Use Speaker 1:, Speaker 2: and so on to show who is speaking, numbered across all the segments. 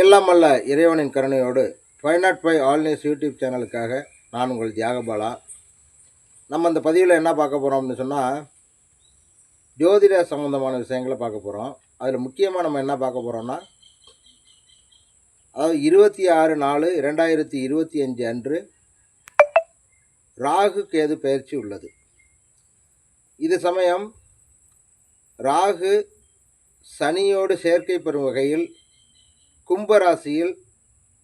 Speaker 1: எல்லாம் அல்ல இறைவனின் கருணையோடு five naught five all news YouTube சேனலுக்காக நான் உங்கள் தியாகபாலா. நம்ம இந்த பதிவில் என்ன பார்க்க போகிறோம்னு சொன்னால் ஜோதிட சம்மந்தமான விஷயங்களை பார்க்க போகிறோம் அதில் முக்கியமாக நம்ம என்ன பார்க்க போகிறோம்னா அதாவது இருபத்தி ஆறு நாலு ரெண்டாயிரத்தி இருபத்தி அஞ்சு அன்று ராகு கேது பயிற்சி உள்ளது. இது சமயம் ராகு சனியோடு சேர்க்கை பெறும் வகையில் கும்பராசியில்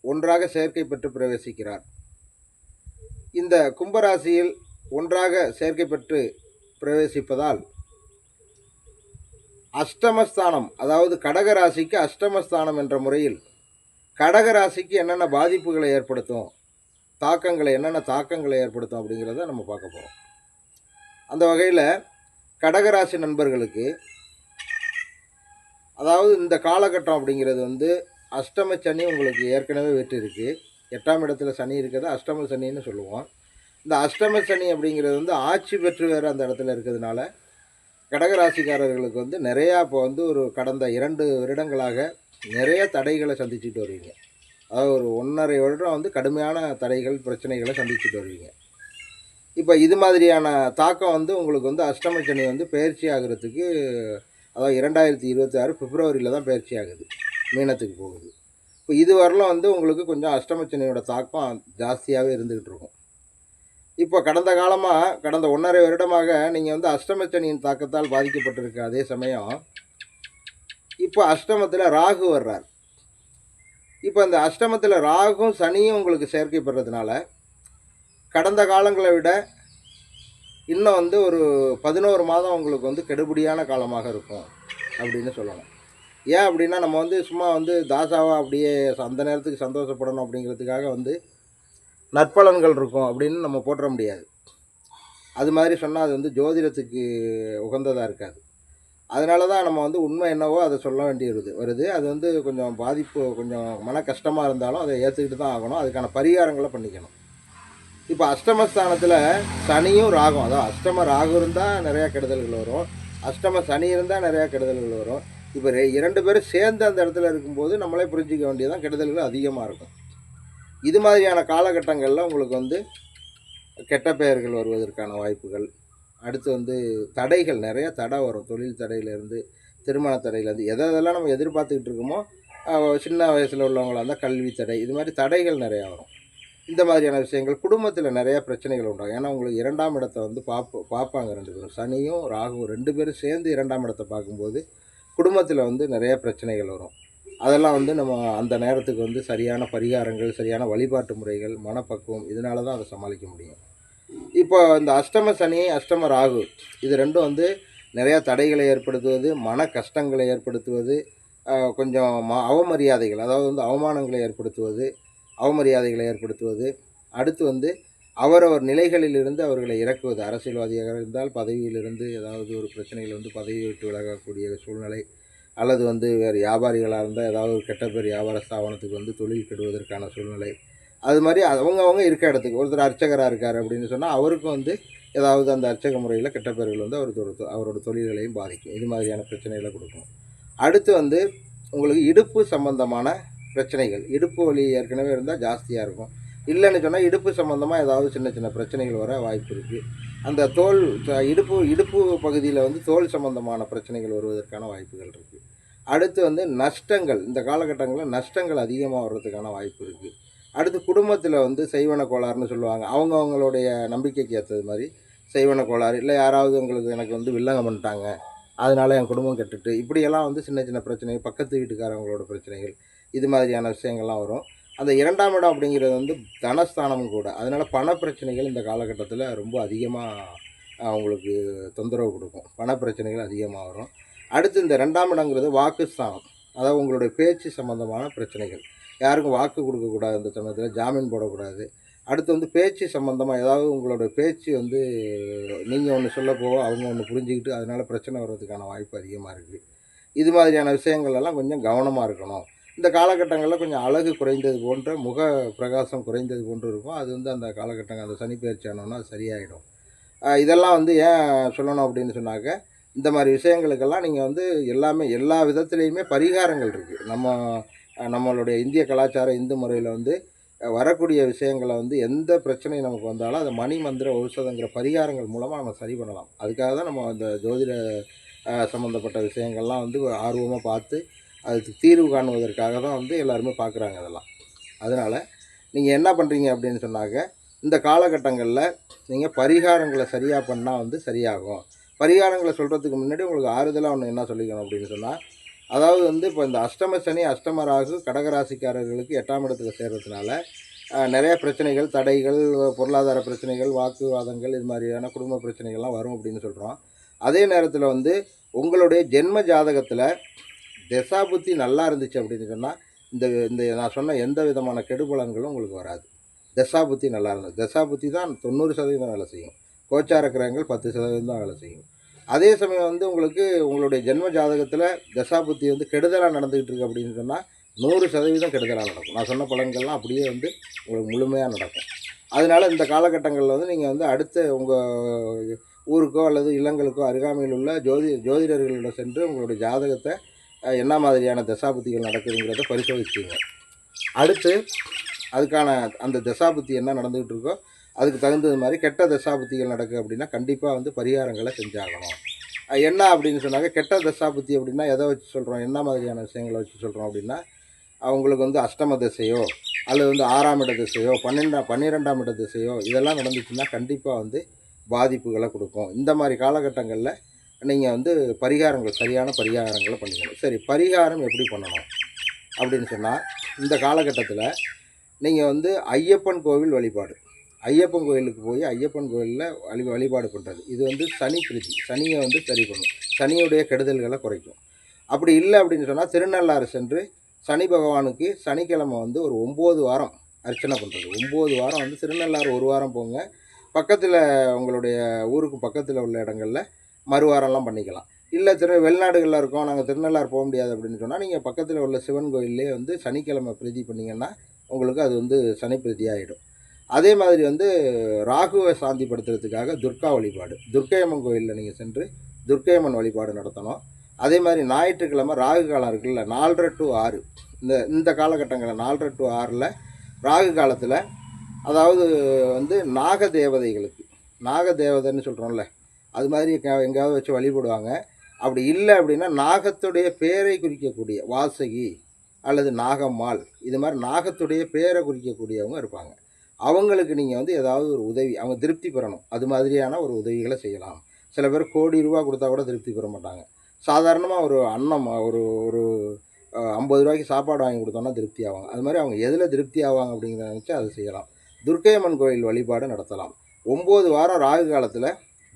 Speaker 1: ஒன்றாக சேர்க்கை பெற்று பிரவேசிக்கிறார். இந்த கும்பராசியில் ஒன்றாக சேர்க்கை பெற்று பிரவேசிப்பதால் அஷ்டமஸ்தானம் அதாவது கடகராசிக்கு அஷ்டமஸ்தானம் என்ற முறையில் கடகராசிக்கு என்னென்ன பாதிப்புகளை ஏற்படுத்தும் தாக்கங்களை என்னென்ன தாக்கங்களை ஏற்படுத்தும் அப்படிங்கிறத நம்ம பார்க்க போகிறோம் அந்த வகையில் கடகராசி நண்பர்களுக்கு அதாவது இந்த காலகட்டம் அப்படிங்கிறது வந்து அஷ்டம சனி உங்களுக்கு ஏற்கனவே வெற்றி இருக்குது எட்டாம் இடத்துல சனி இருக்கிறது அஷ்டம சனின்னு சொல்லுவோம். இந்த அஷ்டம சனி அப்படிங்கிறது வந்து ஆட்சி பெற்று வேறு அந்த இடத்துல இருக்கிறதுனால கடகராசிக்காரர்களுக்கு வந்து நிறையா இப்போ வந்து ஒரு கடந்த இரண்டு வருடங்களாக நிறைய தடைகளை சந்திச்சுட்டு வருவீங்க. அதாவது ஒரு ஒன்றரை வருடம் வந்து கடுமையான தடைகள் பிரச்சனைகளை சந்திச்சுட்டு வருவீங்க. இப்போ இது மாதிரியான தாக்கம் வந்து உங்களுக்கு வந்து அஷ்டம சனி வந்து பயிற்சி ஆகிறதுக்கு அதாவது இரண்டாயிரத்தி இருபத்தி ஆறு பிப்ரவரியில் தான் பயிற்சி ஆகுது. மீனத்துக்கு போகுது. இப்போ இது வரலாம் வந்து உங்களுக்கு கொஞ்சம் அஷ்டமச்சனியோட தாக்கம் ஜாஸ்தியாகவே இருந்துக்கிட்டு இருக்கும். இப்போ கடந்த காலமாக கடந்த ஒன்றரை வருடமாக நீங்கள் வந்து அஷ்டமச்சனியின் தாக்கத்தால் பாதிக்கப்பட்டிருக்க அதே சமயம் இப்போ அஷ்டமத்தில் ராகு வர்றார். இப்போ அந்த அஷ்டமத்தில் ராகும் சனியும் உங்களுக்கு சேர்க்கை பெறதுனால கடந்த காலங்களை விட இன்னும் வந்து ஒரு பதினோரு மாதம் உங்களுக்கு வந்து கெடுபடியான காலமாக இருக்கும் அப்படின்னு சொல்லலாம். ஏன் அப்படின்னா நம்ம வந்து சும்மா வந்து தாசாவாக அப்படியே அந்த நேரத்துக்கு சந்தோஷப்படணும் அப்படிங்கிறதுக்காக வந்து நற்பலன்கள் இருக்கும் அப்படின்னு நம்ம போட்டுற முடியாது. அது மாதிரி சொன்னால் அது வந்து ஜோதிடத்துக்கு உகந்ததாக இருக்காது. அதனால தான் நம்ம வந்து உண்மை என்னவோ அதை சொல்ல வேண்டியது வருது அது வந்து கொஞ்சம் பாதிப்பு கொஞ்சம் மன கஷ்டமாக இருந்தாலும் அதை ஏற்றுக்கிட்டு தான் ஆகணும். அதுக்கான பரிகாரங்களை பண்ணிக்கணும். இப்போ அஷ்டமஸ்தானத்தில் சனியும் ராகும். அதாவது அஷ்டம ராகு இருந்தால் நிறையா கெடுதல்கள் வரும். அஷ்டம சனி இருந்தால் நிறையா கெடுதல்கள் வரும். இப்போ இரண்டு பேரும் சேர்ந்து அந்த இடத்துல இருக்கும்போது நம்மளே புரிஞ்சிக்க வேண்டியதான் கெடுதல்கள் அதிகமாக இருக்கும். இது மாதிரியான காலகட்டங்களில் உங்களுக்கு வந்து கெட்ட பெயர்கள் வருவதற்கான வாய்ப்புகள். அடுத்து வந்து தடைகள் நிறையா தடை வரும். தொழில் தடையிலேருந்து திருமண தடையிலேருந்து எதை எதெல்லாம் நம்ம எதிர்பார்த்துக்கிட்டு இருக்கோமோ சின்ன வயசில் உள்ளவங்களா இருந்தால் கல்வி தடை இது மாதிரி தடைகள் நிறையா வரும். இந்த மாதிரியான விஷயங்கள் குடும்பத்தில் நிறையா பிரச்சனைகள் உண்டாகும். ஏன்னா உங்களுக்கு இரண்டாம் இடத்தை வந்து பார்ப்போம் பார்ப்பாங்க ரெண்டு பேரும். சனியும் ராகுவும் ரெண்டு பேரும் சேர்ந்து இரண்டாம் இடத்தை பார்க்கும்போது குடும்பத்தில் வந்து நிறைய பிரச்சனைகள் வரும். அதெல்லாம் வந்து நம்ம அந்த நேரத்துக்கு வந்து சரியான பரிகாரங்கள் சரியான வழிபாட்டு முறைகள் மனப்பக்குவம் இதனால தான் அதை சமாளிக்க முடியும். இப்போ இந்த அஷ்டம சனி அஷ்டம ராகு இது ரெண்டும் வந்து நிறையா தடைகளை ஏற்படுத்துவது மன கஷ்டங்களை ஏற்படுத்துவது கொஞ்சம் ம அவமரியாதைகள் அதாவது வந்து அவமானங்களை ஏற்படுத்துவது அவமரியாதைகளை ஏற்படுத்துவது அடுத்து வந்து அவரவர் நிலைகளிலிருந்து அவர்களை இறக்குவது அரசியல்வாதியாக இருந்தால் பதவியிலிருந்து ஏதாவது ஒரு பிரச்சனையில் வந்து பதவி விட்டு விலகக்கூடிய சூழ்நிலை அல்லது வந்து வேறு வியாபாரிகளாக இருந்தால் ஏதாவது ஒரு கெட்ட பேர் வியாபார ஸ்தாபனத்துக்கு வந்து தொழில் கெடுவதற்கான சூழ்நிலை. அது மாதிரி அவங்கவுங்க இருக்க இடத்துக்கு ஒருத்தர் அர்ச்சகராக இருக்கார் அப்படின்னு சொன்னால் அவருக்கும் வந்து ஏதாவது அந்த அர்ச்சக முறையில் கெட்ட பேர்கள் வந்து அவருக்கு ஒரு தொ- அவரோட தொழில்களையும் பாதிக்கும். இது மாதிரியான பிரச்சனைகளை கொடுக்கும். அடுத்து வந்து உங்களுக்கு இடுப்பு சம்பந்தமான பிரச்சனைகள். இடுப்பு வலி ஏற்கனவே இருந்தால் ஜாஸ்தியாக இருக்கும். இல்லைன்னு சொன்னால் இடுப்பு சம்மந்தமாக ஏதாவது சின்ன சின்ன பிரச்சனைகள் வர வாய்ப்பு இருக்குது அந்த தோல் இடுப்பு இடுப்பு பகுதியில் வந்து தோல் சம்பந்தமான பிரச்சனைகள் வருவதற்கான வாய்ப்புகள் இருக்குது அடுத்து வந்து நஷ்டங்கள் இந்த காலகட்டங்களில் நஷ்டங்கள் அதிகமாக வர்றதுக்கான வாய்ப்பு இருக்குது அடுத்து குடும்பத்தில் வந்து செய்வன கோளாறுன்னு சொல்லுவாங்க. அவங்க அவங்களுடைய நம்பிக்கைக்கு ஏற்றது மாதிரி செய்வன கோளாறு. இல்லை யாராவது உங்களுக்கு எனக்கு வந்து வில்லங்கம் பண்ணிட்டாங்க அதனால் என் குடும்பம் கெட்டுட்டு இப்படியெல்லாம் வந்து சின்ன சின்ன பிரச்சனைகள் பக்கத்து வீட்டுக்காரவங்களோட பிரச்சனைகள் இது மாதிரியான விஷயங்கள்லாம் வரும். அந்த இரண்டாம் இடம் அப்படிங்கிறது வந்து தனஸ்தானமும் கூட. அதனால் பண பிரச்சனைகள் இந்த காலகட்டத்தில் ரொம்ப அதிகமாக அவங்களுக்கு தொந்தரவு கொடுக்கும். பண பிரச்சனைகள் அதிகமாக வரும். அடுத்து இந்த ரெண்டாம் இடங்கிறது வாக்குஸ்தானம். அதாவது உங்களுடைய பேச்சு சம்மந்தமான பிரச்சனைகள். யாருக்கும் வாக்கு கொடுக்கக்கூடாது இந்த சமயத்தில் ஜாமீன் போடக்கூடாது. அடுத்து வந்து பேச்சு சம்மந்தமாக ஏதாவது உங்களோட பேச்சு வந்து நீங்கள் ஒன்று சொல்ல போக அவங்க ஒன்று புரிஞ்சுக்கிட்டு அதனால் பிரச்சனை வர்றதுக்கான வாய்ப்பு அதிகமாக இருக்குது இது மாதிரியான விஷயங்கள் எல்லாம் கொஞ்சம் கவனமாக இருக்கணும். இந்த காலகட்டங்களில் கொஞ்சம் அழகு குறைந்தது போன்ற முக பிரகாசம் குறைந்தது போன்று இருக்கும். அது வந்து அந்த காலகட்டங்கள் அந்த சனிப்பயிற்சி ஆனோன்னா சரியாயிடும். இதெல்லாம் வந்து ஏன் சொல்லணும் அப்படின்னு சொன்னாக்க இந்த மாதிரி விஷயங்களுக்கெல்லாம் நீங்கள் வந்து எல்லாமே எல்லா விதத்துலேயுமே பரிகாரங்கள் இருக்குது நம்ம நம்மளுடைய இந்திய கலாச்சார இந்து முறையில் வந்து வரக்கூடிய விஷயங்களை வந்து எந்த பிரச்சனை நமக்கு வந்தாலும் அதை மணி மந்திர ஔஷதங்கிற பரிகாரங்கள் மூலமாக நம்ம சரி பண்ணலாம். அதுக்காக தான் நம்ம அந்த ஜோதிட சம்மந்தப்பட்ட விஷயங்கள்லாம் வந்து ஆர்வமாக பார்த்து அதுக்கு தீர்வு காணுவதற்காக தான் வந்து எல்லாருமே பார்க்குறாங்க அதெல்லாம் அதனால் நீங்கள் என்ன பண்ணுறீங்க அப்படின்னு சொன்னாக்க இந்த காலகட்டங்களில் நீங்கள் பரிகாரங்களை சரியாக பண்ணால் வந்து சரியாகும். பரிகாரங்களை சொல்கிறதுக்கு முன்னாடி உங்களுக்கு ஆறுதலாக ஒன்று என்ன சொல்லிக்கணும் அப்படின்னு சொன்னால் அதாவது வந்து இப்போ இந்த அஷ்டம சனி அஷ்டம ராகு கடகராசிக்காரர்களுக்கு எட்டாம் இடத்துல சேர்றதுனால நிறையா நிறைய பிரச்சனைகள் தடைகள் பொருளாதார பிரச்சனைகள் வாக்குவாதங்கள் இது மாதிரியான குடும்ப பிரச்சனைகள்லாம் வரும் அப்படின்னு சொல்கிறோம் அதே நேரத்தில் வந்து உங்களுடைய ஜென்ம ஜாதகத்தில் திசா புத்தி நல்லா இருந்துச்சு அப்படின்னு சொன்னால் இந்த இந்த நான் சொன்ன எந்த விதமான கெடுபலன்களும் உங்களுக்கு வராது. புத்தி நல்லா இருந்தது புத்தி தான் தொண்ணூறு சதவீதம் வேலை செய்யும். கோச்சார கிரகங்கள் பத்து சதவீதம் தான் வேலை செய்யும். அதே சமயம் வந்து உங்களுக்கு உங்களுடைய ஜென்ம ஜாதகத்தில் தசாபுத்தி வந்து கெடுதலாக நடந்துக்கிட்டு இருக்கு அப்படின்னு சொன்னால் நூறு சதவீதம் கெடுதலாக நடக்கும். நான் சொன்ன பலன்கள்லாம் அப்படியே வந்து உங்களுக்கு முழுமையாக நடக்கும். அதனால் இந்த காலகட்டங்களில் வந்து நீங்கள் வந்து அடுத்த உங்கள் ஊருக்கோ அல்லது இல்லங்களுக்கோ அருகாமையில் உள்ள ஜோதி ஜோதிடர்களிடம் சென்று உங்களுடைய ஜாதகத்தை என்ன மாதிரியான தசாபுத்திகள் நடக்குதுங்கிறத பரிசோதிச்சுங்க அடுத்து அதுக்கான அந்த தசாபுத்தி என்ன நடந்துக்கிட்டு இருக்கோ அதுக்கு தகுந்தது மாதிரி கெட்ட தசாபுத்திகள் நடக்குது அப்படின்னா கண்டிப்பாக வந்து பரிகாரங்களை செஞ்சாகணும். என்ன அப்படின்னு சொன்னாங்க கெட்ட தசாபுத்தி அப்படின்னா எதை வச்சு சொல்கிறோம் என்ன மாதிரியான விஷயங்களை வச்சு சொல்கிறோம் அப்படின்னா அவங்களுக்கு வந்து அஷ்டம திசையோ அல்லது வந்து ஆறாம் இட திசையோ பன்னெண்டாம் பன்னிரெண்டாம் இட திசையோ இதெல்லாம் நடந்துச்சுன்னா கண்டிப்பாக வந்து பாதிப்புகளை கொடுக்கும். இந்த மாதிரி காலகட்டங்களில் நீங்கள் வந்து பரிகாரங்கள் சரியான பரிகாரங்களை பண்ணிக்கணும். சரி பரிகாரம் எப்படி பண்ணணும்? அப்படின்னு சொன்னால் இந்த காலகட்டத்தில் நீங்கள் வந்து ஐயப்பன் கோவில் வழிபாடு. ஐயப்பன் கோயிலுக்கு போய் ஐயப்பன் கோயிலில் வழி வழிபாடு பண்ணுறது இது வந்து சனி பிரீதி. சனியை வந்து சரி பண்ணும். சனியுடைய கெடுதல்களை குறைக்கும். அப்படி இல்லை அப்படின்னு சொன்னால் திருநள்ளாறு சென்று சனி பகவானுக்கு சனிக்கிழமை வந்து ஒரு ஒம்பது வாரம் அர்ச்சனை பண்ணுறது ஒம்பது வாரம் வந்து திருநள்ளாறு ஒரு வாரம் போங்க. பக்கத்தில் உங்களுடைய ஊருக்கு பக்கத்தில் உள்ள இடங்களில் மறுவாரம்லாம் பண்ணிக்கலாம். இல்லை திரு வெளிநாடுகளில் இருக்கோம் நாங்கள் திருநள்ளாறு போக முடியாது அப்படின்னு சொன்னால் நீங்கள் பக்கத்தில் உள்ள சிவன் கோயிலே வந்து சனிக்கிழமை பிரீதி பண்ணிங்கன்னா உங்களுக்கு அது வந்து சனி பிரீதி ஆகிடும் அதே மாதிரி வந்து ராகுவை சாந்திப்படுத்துறதுக்காக துர்கா வழிபாடு. துர்க்கையம்மன் கோயிலில் நீங்கள் சென்று துர்க்கையம்மன் வழிபாடு நடத்தணும். அதே மாதிரி ஞாயிற்றுக்கிழமை ராகு காலம் இருக்குல்ல நாலரை டு ஆறு. இந்த இந்த காலகட்டங்களில் நாலரை டு ஆறில் ராகு காலத்தில் அதாவது வந்து நாக தேவதைகளுக்கு நாக தேவதைன்னு சொல்கிறோம்ல அது மாதிரி எங்கேயாவது வச்சு வழிபடுவாங்க. அப்படி இல்லை அப்படின்னா நாகத்துடைய பேரை குறிக்கக்கூடிய வாசகி அல்லது நாகம்மாள் இது மாதிரி நாகத்துடைய பேரை குறிக்கக்கூடியவங்க இருப்பாங்க. அவங்களுக்கு நீங்கள் வந்து ஏதாவது ஒரு உதவி அவங்க திருப்தி பெறணும். அது மாதிரியான ஒரு உதவிகளை செய்யலாம். சில பேர் கோடி ரூபா கொடுத்தா கூட திருப்தி பெற மாட்டாங்க. சாதாரணமாக ஒரு அன்னம் ஒரு ஒரு ஐம்பது ரூபாய்க்கு சாப்பாடு வாங்கி கொடுத்தோன்னா திருப்தி ஆவாங்க. அது மாதிரி அவங்க எதில் திருப்தி ஆவாங்க அப்படிங்கிறத நினச்சி அதை செய்யலாம். துர்க்கையம்மன் கோயில் வழிபாடு நடத்தலாம். ஒம்பது வாரம் ராகு காலத்தில்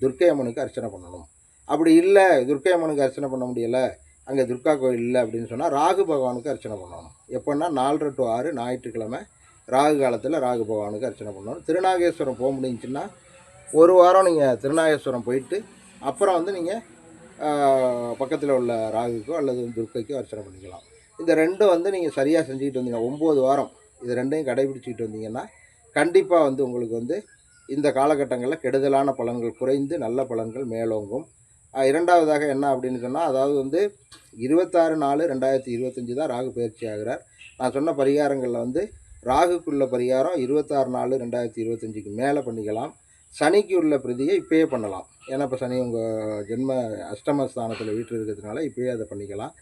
Speaker 1: துர்க்கையம்மனுக்கு அர்ச்சனை பண்ணணும். அப்படி இல்லை துர்க்கையம்மனுக்கு அர்ச்சனை பண்ண முடியலை அங்கே துர்கா கோயில் இல்லை அப்படின்னு சொன்னால் ராகு பகவானுக்கு அர்ச்சனை பண்ணணும். எப்போன்னா நாலரை டு ஆறு ஞாயிற்றுக்கிழமை ராகு காலத்தில் ராகு பகவானுக்கு அர்ச்சனை பண்ணணும். திருநாகேஸ்வரம் போக முடிஞ்சுன்னா ஒரு வாரம் நீங்கள் திருநாகேஸ்வரம் போயிட்டு அப்புறம் வந்து நீங்கள் பக்கத்தில் உள்ள ராகுக்கோ அல்லது துர்க்கைக்கோ அர்ச்சனை பண்ணிக்கலாம். இந்த ரெண்டும் வந்து நீங்கள் சரியாக செஞ்சுக்கிட்டு வந்தீங்கன்னா ஒம்பது வாரம் இது ரெண்டையும் கடைபிடிச்சிக்கிட்டு வந்தீங்கன்னா கண்டிப்பாக வந்து உங்களுக்கு வந்து இந்த காலகட்டங்களில் கெடுதலான பலன்கள் குறைந்து நல்ல பலன்கள் மேலோங்கும். இரண்டாவதாக என்ன அப்படின்னு சொன்னால் அதாவது வந்து இருபத்தாறு நாலு ரெண்டாயிரத்தி இருபத்தஞ்சி தான் ராகு பயிற்சி ஆகிறார். நான் சொன்ன பரிகாரங்களில் வந்து ராகுக்குள்ள பரிகாரம் இருபத்தாறு நாலு ரெண்டாயிரத்தி இருபத்தஞ்சிக்கு மேலே பண்ணிக்கலாம். சனிக்கு உள்ள பிரதியை இப்போயே பண்ணலாம். ஏன்னா இப்போ சனி உங்கள் ஜென்ம அஷ்டமஸ்தானத்தில் வீட்டில் இருக்கிறதுனால இப்பயே அதை பண்ணிக்கலாம்.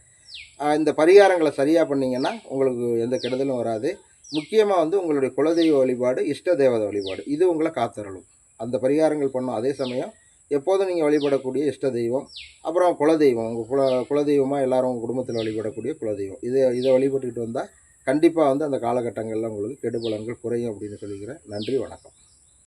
Speaker 1: இந்த பரிகாரங்களை சரியாக பண்ணிங்கன்னா உங்களுக்கு எந்த கெடுதலும் வராது. முக்கியமாக வந்து உங்களுடைய குலதெய்வ வழிபாடு இஷ்ட தேவதை வழிபாடு. இது உங்களை காத்தரலும் அந்த பரிகாரங்கள் பண்ணும் அதே சமயம் எப்போதும் நீங்கள் வழிபடக்கூடிய இஷ்ட தெய்வம் அப்புறம் குலதெய்வம். உங்கள் குல குலதெய்வமாக எல்லாரும் உங்கள் குடும்பத்தில் வழிபடக்கூடிய குலதெய்வம். இதை இதை வழிபட்டுக்கிட்டு வந்தால் கண்டிப்பாக வந்து அந்த காலகட்டங்களில் உங்களுக்கு கெடுபலன்கள் குறையும் அப்படின்னு சொல்லிக்கிறேன். நன்றி வணக்கம்.